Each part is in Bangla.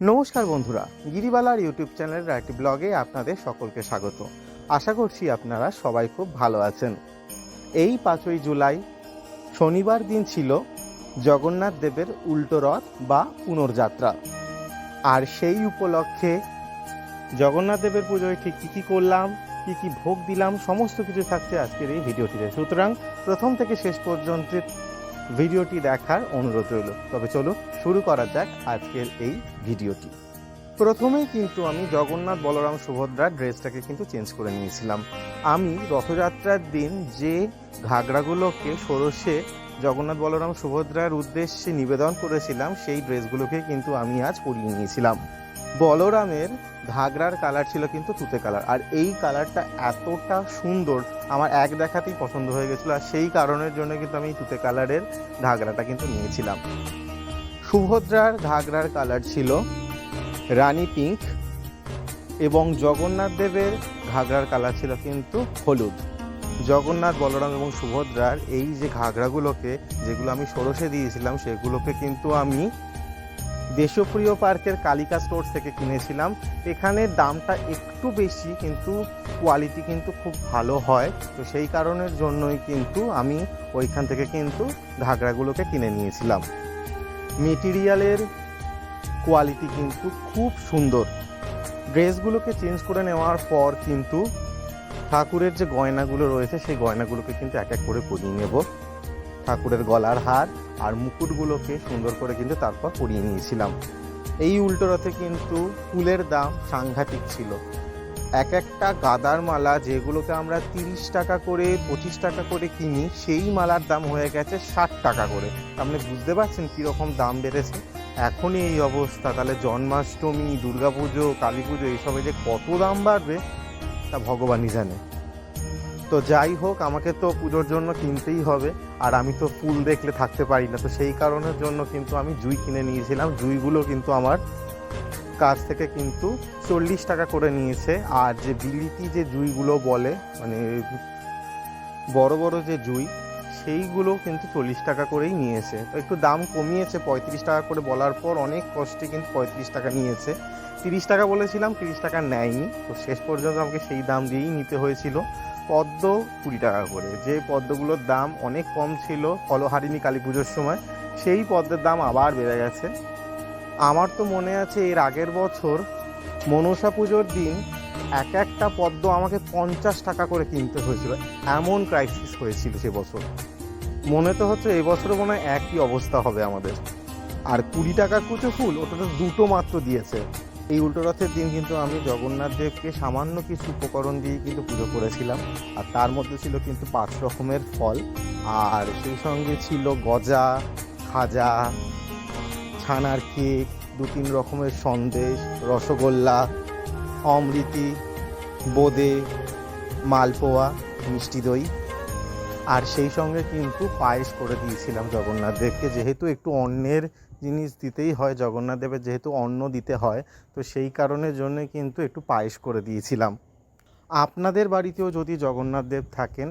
নমস্কার বন্ধুরা, গিরিবালার ইউটিউব চ্যানেলের একটি ব্লগে আপনাদের সকলকে স্বাগত। আশা করছি আপনারা সবাই খুব ভালো আছেন। এই পাঁচই জুলাই শনিবার দিন ছিল জগন্নাথ দেবের উল্টো রথ বা পুনর্যাত্রা। আর সেই উপলক্ষে জগন্নাথ দেবের পুজোয় ঠিক কী কী করলাম, কী কী ভোগ দিলাম, সমস্ত কিছু থাকছে আজকের এই ভিডিওটিতে। সুতরাং প্রথম থেকে শেষ পর্যন্ত ভিডিওটি দেখার অনুরোধ রইল। তবে চলো শুরু করা যাক আজকের এই ভিডিওটি। প্রথমেই কিন্তু আমি জগন্নাথ বলরাম সুভদ্রার ড্রেসটাকে কিন্তু চেঞ্জ করে নিয়েছিলাম। আমি রথযাত্রার দিন যে ঘাগরাগুলোকে ষোড়শে জগন্নাথ বলরাম সুভদ্রার উদ্দেশ্যে নিবেদন করেছিলাম, সেই ড্রেসগুলোকে কিন্তু আমি আজ পরিয়ে নিয়েছিলাম। বলরামের ঘাগরার কালার ছিল কিন্তু তুতে কালার আর এই কালারটা এতটা সুন্দর, আমার এক দেখাতেই পছন্দ হয়ে গেছিল। আর সেই কারণের জন্য কিন্তু আমি তুতে কালারের ঘাগরাটা কিন্তু নিয়েছিলাম। সুভদ্রার ঘাগরার কালার ছিল রানী পিঙ্ক এবং জগন্নাথ দেবের ঘাগরার কালার ছিল কিন্তু হলুদ। জগন্নাথ, বলরাম এবং সুভদ্রার এই যে ঘাগরাগুলোকে, যেগুলো আমি ষোড়শে দিয়েছিলাম, সেগুলোকে কিন্তু আমি দেশপ্রিয় পার্কের কালিকা স্টোর থেকে কিনেছিলাম। এখানে দামটা একটু বেশি, কিন্তু কোয়ালিটি কিন্তু খুব ভালো হয়। তো সেই কারণের জন্যই কিন্তু আমি ওইখান থেকে কিন্তু ঘাগরাগুলোকে কিনে নিয়েছিলাম। মেটিরিয়ালের কোয়ালিটি কিন্তু খুব সুন্দর। ড্রেসগুলোকে চেঞ্জ করে নেওয়ার পর কিন্তু ঠাকুরের যে গয়নাগুলো রয়েছে, সেই গয়নাগুলোকে কিন্তু এক এক করে পরিয়ে নেব। ঠাকুরের গলার হার আর মুকুটগুলোকে সুন্দর করে কিন্তু তারপর পরিয়ে নিয়েছিলাম। এই উল্টো রথে কিন্তু ফুলের দাম সাংঘাতিক ছিল। এক একটা গাদার মালা যেগুলোকে আমরা তিরিশ টাকা করে, পঁচিশ টাকা করে কিনি, সেই মালার দাম হয়ে গেছে ষাট টাকা করে। আপনি বুঝতে পারছেন কীরকম দাম বেড়েছে? এখনই এই অবস্থা। তাহলে জন্মাষ্টমী, দুর্গাপুজো কালী পুজো এইসবে যে কত দাম বাড়বে, তা ভগবানই জানে। তো যাই হোক, আমাকে তো পুজোর জন্য কিনতেই হবে। আর আমি তো ফুল দেখলে থাকতে পারি না, তো সেই কারণের জন্য কিন্তু আমি জুই কিনে নিয়েছিলাম। জুইগুলো কিন্তু আমার কাছ থেকে কিন্তু চল্লিশ টাকা করে নিয়েছে। আর যে বিলিতি যে জুইগুলো বলে মানে বড় বড় যে জুই, সেইগুলো কিন্তু চল্লিশ টাকা করেই নিয়েছে। তো একটু দাম কমিয়েছে, পঁয়ত্রিশ টাকা করে বলার পর অনেক কষ্টে কিন্তু পঁয়ত্রিশ টাকা নিয়েছে। তিরিশ টাকা বলেছিলাম, তিরিশ টাকা নেয়নি। তো শেষ পর্যন্ত আমাকে সেই দাম দিয়েই নিতে হয়েছিল। পদ্ম কুড়ি টাকা করে। যে পদ্মগুলোর দাম অনেক কম ছিল ফলহারিণী কালী পুজোর সময়, সেই পদ্মের দাম আবার বেড়ে গেছে। আমার তো মনে আছে এর আগের বছর মনসা পুজোর দিন এক একটা পদ্ম আমাকে পঞ্চাশ টাকা করে কিনতে হয়েছিল। এমন ক্রাইসিস হয়েছিল সে বছর। মনে তো হচ্ছে এবছরও মনে হয় একই অবস্থা হবে আমাদের। আর কুড়ি টাকার কুচো ফুল ওটা তো দুটো মাত্র দিয়েছে। এই উল্টো রথের দিন কিন্তু আমি জগন্নাথ দেবকে সামান্য কিছু উপকরণ দিয়ে কিন্তু পুজো করেছিলাম। আর তার মধ্যে ছিল কিন্তু পাঁচ রকমের ফল। আর সেই সঙ্গে ছিল গজা, খাজা, ছানার কেক, দু তিন রকমের সন্দেশ, রসগোল্লা, অমৃতি, বোঁদে, মালপোয়া, মিষ্টি দই। আর সেই সঙ্গে কিন্তু পায়েস করে দিয়েছিলাম জগন্নাথ দেবকে। যেহেতু একটু অন্যের জিনিস দিতেই হয়, জগন্নাথ দেবের যেহেতু অন্ন দিতে হয়, তো সেই কারণের জন্য কিন্তু একটু পায়েস করে দিয়েছিলাম। আপনাদের বাড়িতেও যদি জগন্নাথ দেব থাকেন,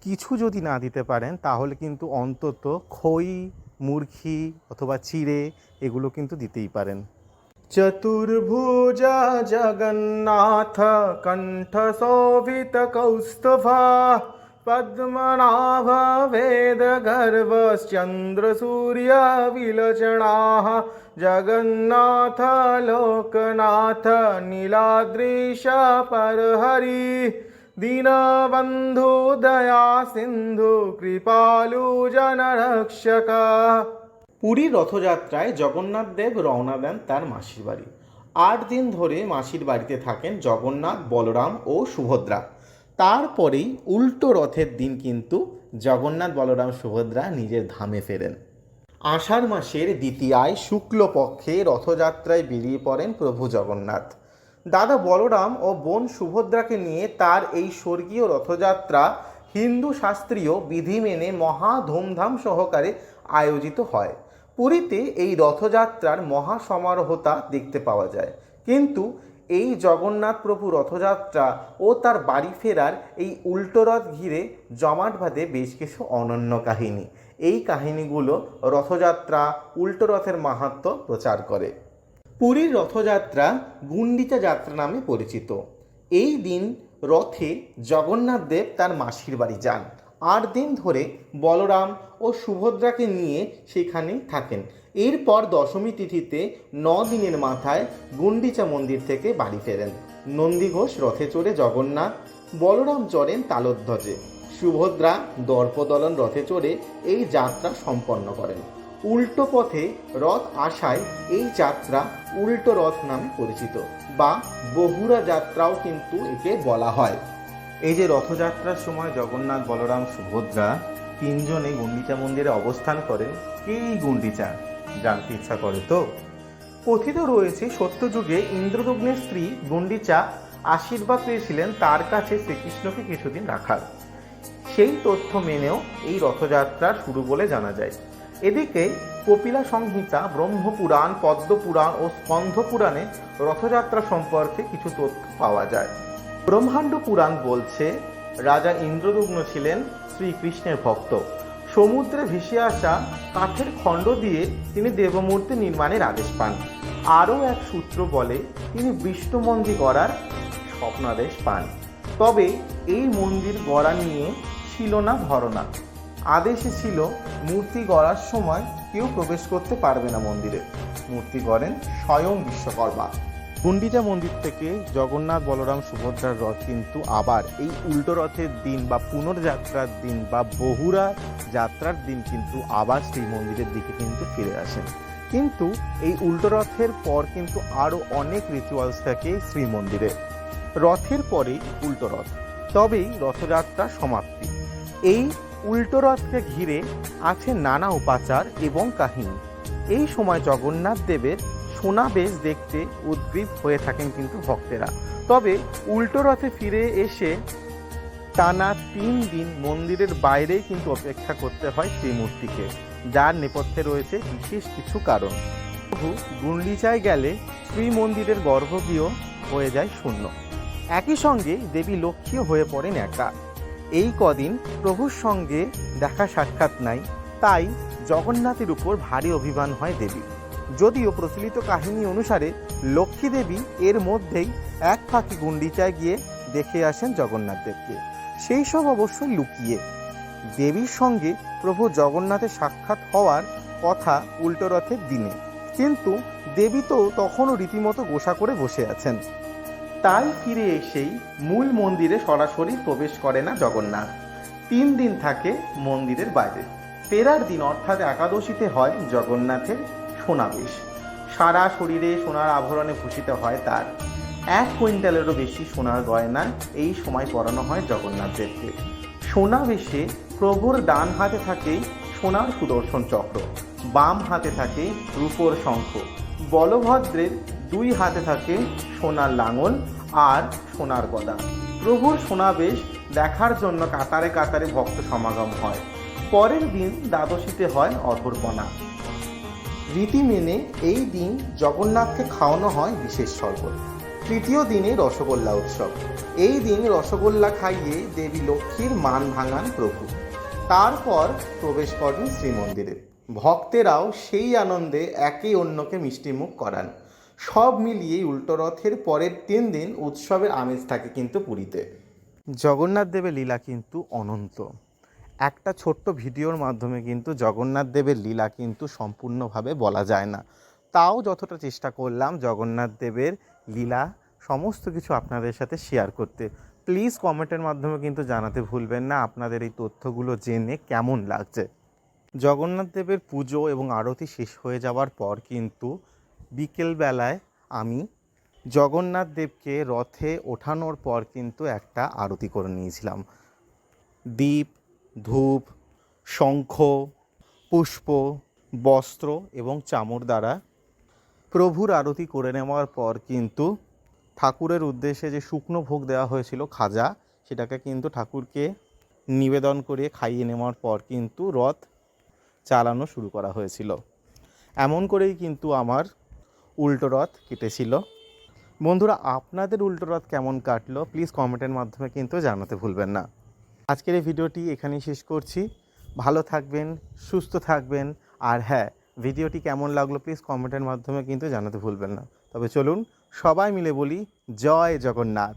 কিছু যদি না দিতে পারেন, তাহলে কিন্তু অন্তত খই, মুরখি অথবা চিড়ে এগুলো কিন্তু দিতেই পারেন। চতুর্ভুজা জগন্নাথ কণ্ঠ শোভিত কৌস্তভা। লোকনাথ নীলাদ্রিশ পরহরি দীনবন্ধু দয়া সিন্ধু কৃপালু জনরক্ষক পুরীর রথযাত্রায় জগন্নাথ দেব রওনা দেন তার মাসির বাড়ি। আট দিন ধরে মাসির বাড়িতে থাকেন জগন্নাথ, বলরাম ও সুভদ্রা। তারপরেই উল্টো রথের দিন কিন্তু জগন্নাথ বলরাম সুভদ্রা নিজের ধামে ফেরেন। আষাঢ় মাসের দ্বিতীয়ায় শুক্লপক্ষে রথযাত্রায় বেরিয়ে পড়েন প্রভু জগন্নাথ। দাদা বলরাম ও বোন সুভদ্রাকে নিয়ে তার এই স্বর্গীয় রথযাত্রা হিন্দু শাস্ত্রীয় বিধি মেনে মহা ধুমধাম সহকারে আয়োজিত হয়। পুরীতে এই রথযাত্রার মহা সমারোহতা দেখতে পাওয়া যায়। কিন্তু এই জগন্নাথ প্রভু রথযাত্রা ও তার বাড়ি ফেরার এই উল্টো রথ ঘিরে জমাট বাঁধে বেশ কিছু অনন্য কাহিনী। এই কাহিনীগুলো রথযাত্রা উল্টো রথের মাহাত্ম্য প্রচার করে। পুরীর রথযাত্রা গুন্ডিচা যাত্রা নামে পরিচিত। এই দিন রথে জগন্নাথ দেব তার মাসির বাড়ি যান। আট দিন ধরে বলরাম ও সুভদ্রাকে নিয়ে সেখানেই থাকেন। এরপর দশমী তিথিতে ন দিনের মাথায় গুন্ডিচা মন্দির থেকে বাড়ি ফেরেন। নন্দীঘোষ রথে চড়ে জগন্নাথ, বলরাম চড়েন তালোধ্বজে। সুভদ্রা দর্পদলন রথে চড়ে এই যাত্রা সম্পন্ন করেন। উল্টো পথে রথ আসায় এই যাত্রা উল্টো রথ নামে পরিচিত বা বহুরা যাত্রাও কিন্তু একে বলা হয়। এই যে রথযাত্রার সময় জগন্নাথ, বলরাম, সুভদ্রা তিনজনে গুন্ডিচা মন্দিরে অবস্থান করেন। এই গুন্ডিচা জানতে ইচ্ছা করে তো? কথিত রয়েছে, সত্যযুগে ইন্দ্রদগ্নের স্ত্রী গুন্ডিচা আশীর্বাদ পেয়েছিলেন তার কাছে শ্রীকৃষ্ণকে কিছুদিন রাখার। সেই তথ্য মেনেও এই রথযাত্রা শুরু বলে জানা যায়। এদিকে কপিলা সংহিতা, ব্রহ্মপুরাণ, পদ্মপুরাণ ও স্কন্ধ পুরাণে রথযাত্রা সম্পর্কে কিছু তথ্য পাওয়া যায়। ব্রহ্মাণ্ড পুরাণ বলছে, রাজা ইন্দ্রদুগ্ন ছিলেন শ্রীকৃষ্ণের ভক্ত। সমুদ্রে ভেসে আসা কাঠের খণ্ড দিয়ে তিনি দেবমূর্তি নির্মাণের আদেশ পান। আরও এক সূত্র বলে, তিনি বিষ্ণু মন্দির গড়ার স্বপ্নাদেশ পান। তবে এই মন্দির গড়া নিয়ে ছিল না ধারণা। আদেশে ছিল, মূর্তি গড়ার সময় কেউ প্রবেশ করতে পারবে না মন্দিরে। মূর্তি গড়েন স্বয়ং বিশ্বকর্মা। গুন্ডিচা মন্দির থেকে জগন্নাথ, বলরাম, সুভদ্রার রথ কিন্তু আবার এই উল্টো রথের দিন বা পুনর্যাত্রার দিন বা বহুরা যাত্রার দিন কিন্তু আবার সেই মন্দিরের দিকে কিন্তু ফিরে আসেন কিন্তু এই উল্টো রথের পর কিন্তু আরও অনেক রিচুয়ালস থাকে শ্রীমন্দিরে রথের পরেই উল্টো রথ, তবেই রথযাত্রা সমাপ্তি। এই উল্টো রথকে ঘিরে আছে নানা উপাচার এবং কাহিনী। এই সময় জগন্নাথ দেবের সোনা বেশ দেখতে উদ্গ্রীব হয়ে থাকেন কিন্তু ভক্তেরা। তবে উল্টো রথে ফিরে এসে টানা তিন দিন মন্দিরের বাইরেই কিন্তু অপেক্ষা করতে হয় শ্রীমূর্তিকে যার নেপথ্যে রয়েছে বিশেষ কিছু কারণ। প্রভু গুন্ডিচায় গেলে শ্রীমন্দিরের গর্ভগৃহ হয়ে যায় শূন্য। একই সঙ্গে দেবী লক্ষ্মীও হয়ে পড়েন একা। এই কদিন প্রভুর সঙ্গে দেখা সাক্ষাৎ নাই, তাই জগন্নাথের উপর ভারী অভিমান হয় দেবী যদিও প্রচলিত কাহিনী অনুসারে লক্ষ্মী দেবী এর মধ্যেই এক ফাঁকি গুন্ডিচায় গিয়ে দেখে আসেন জগন্নাথ দেবকে। সেই সব অবশ্যই লুকিয়ে। দেবীর সঙ্গে প্রভু জগন্নাথের সাক্ষাৎ হওয়ার কথা উল্টো রথের দিনে। কিন্তু দেবী তো তখনও রীতিমতো গোসা করে বসে আছেন। তাই ফিরে এসেই মূল মন্দিরে সরাসরি প্রবেশ করে না জগন্নাথ। তিন দিন থাকে মন্দিরের বাইরে। ফেরার দিন অর্থাৎ একাদশীতে হয় জগন্নাথের সোনাবেশ সারা শরীরে সোনার আভরণে ভূষিত হয় তার। এক কুইন্টালেরও বেশি সোনার গয়না এই সময় পরানো হয় জগন্নাথ দেবকে। সোনাবেশে প্রভুর ডান হাতে থাকে সোনার সুদর্শন চক্র, বাম হাতে থাকে রূপোর শঙ্খ, বলভদ্রের দুই হাতে থাকে সোনার লাঙল আর সোনার গদা। প্রভুর সোনাবেশ দেখার জন্য কাতারে কাতারে ভক্ত সমাগম হয়। পরের দিন দ্বাদশীতে হয় অধর্পণা রীতি মেনে এই দিন জগন্নাথকে খাওয়ানো হয় বিশেষ শরবত। তৃতীয় দিনে রসগোল্লা উৎসব। এই দিন রসগোল্লা খাইয়ে দেবী লক্ষ্মীর মান ভাঙান প্রভু। তারপর প্রবেশ করেন শ্রীমন্দিরে। ভক্তেরাও সেই আনন্দে একে অন্যকে মিষ্টিমুখ করান। সব মিলিয়ে উল্টো রথের পরের তিন দিন উৎসবের আমেজ থাকে কিন্তু পুরীতে। জগন্নাথ দেবের লীলা কিন্তু অনন্ত। একটা ছোট্ট ভিডিওর মাধ্যমে কিন্তু জগন্নাথ দেবের লীলা কিন্তু সম্পূর্ণভাবে বলা যায় না। তাও যতটা চেষ্টা করলাম জগন্নাথ দেবের লীলা সমস্ত কিছু আপনাদের সাথে শেয়ার করতে। প্লিজ কমেন্টের মাধ্যমে কিন্তু জানাতে ভুলবেন না, আপনাদের এই তথ্যগুলো জেনে কেমন লাগছে। জগন্নাথ দেবের পুজো এবং আরতি শেষ হয়ে যাওয়ার পর কিন্তু বিকেলবেলায় আমি জগন্নাথ দেবকে রথে ওঠানোর পর কিন্তু একটা আরতি করে নিয়েছিলাম। দীপ ধূপ, শঙ্খ, পুষ্প, বস্ত্র এবং চামর দ্বারা প্রভুর আরতি করে নেওয়ার পর কিন্তু ঠাকুরের উদ্দেশ্যে যে শুকনো ভোগ দেওয়া হয়েছিল খাজা, সেটাকে কিন্তু ঠাকুরকে নিবেদন করে খাইয়ে নেওয়ার পর কিন্তু রথ চালানো শুরু করা হয়েছিল। এমন করেই কিন্তু আমার উল্টো রথ কেটেছিল। বন্ধুরা, আপনাদের উল্টো রথ কেমন কাটলো প্লিজ কমেন্টের মাধ্যমে কিন্তু জানাতে ভুলবেন না। আজকের এই ভিডিওটি এখানেই শেষ করছি। ভালো থাকবেন, সুস্থ থাকবেন, আর হ্যাঁ ভিডিওটি কেমন লাগল প্লিজ কমেন্টের মাধ্যমে কিন্তু জানাতে ভুলবেন না। তবে চলুন সবাই মিলে বলি, জয় জগন্নাথ।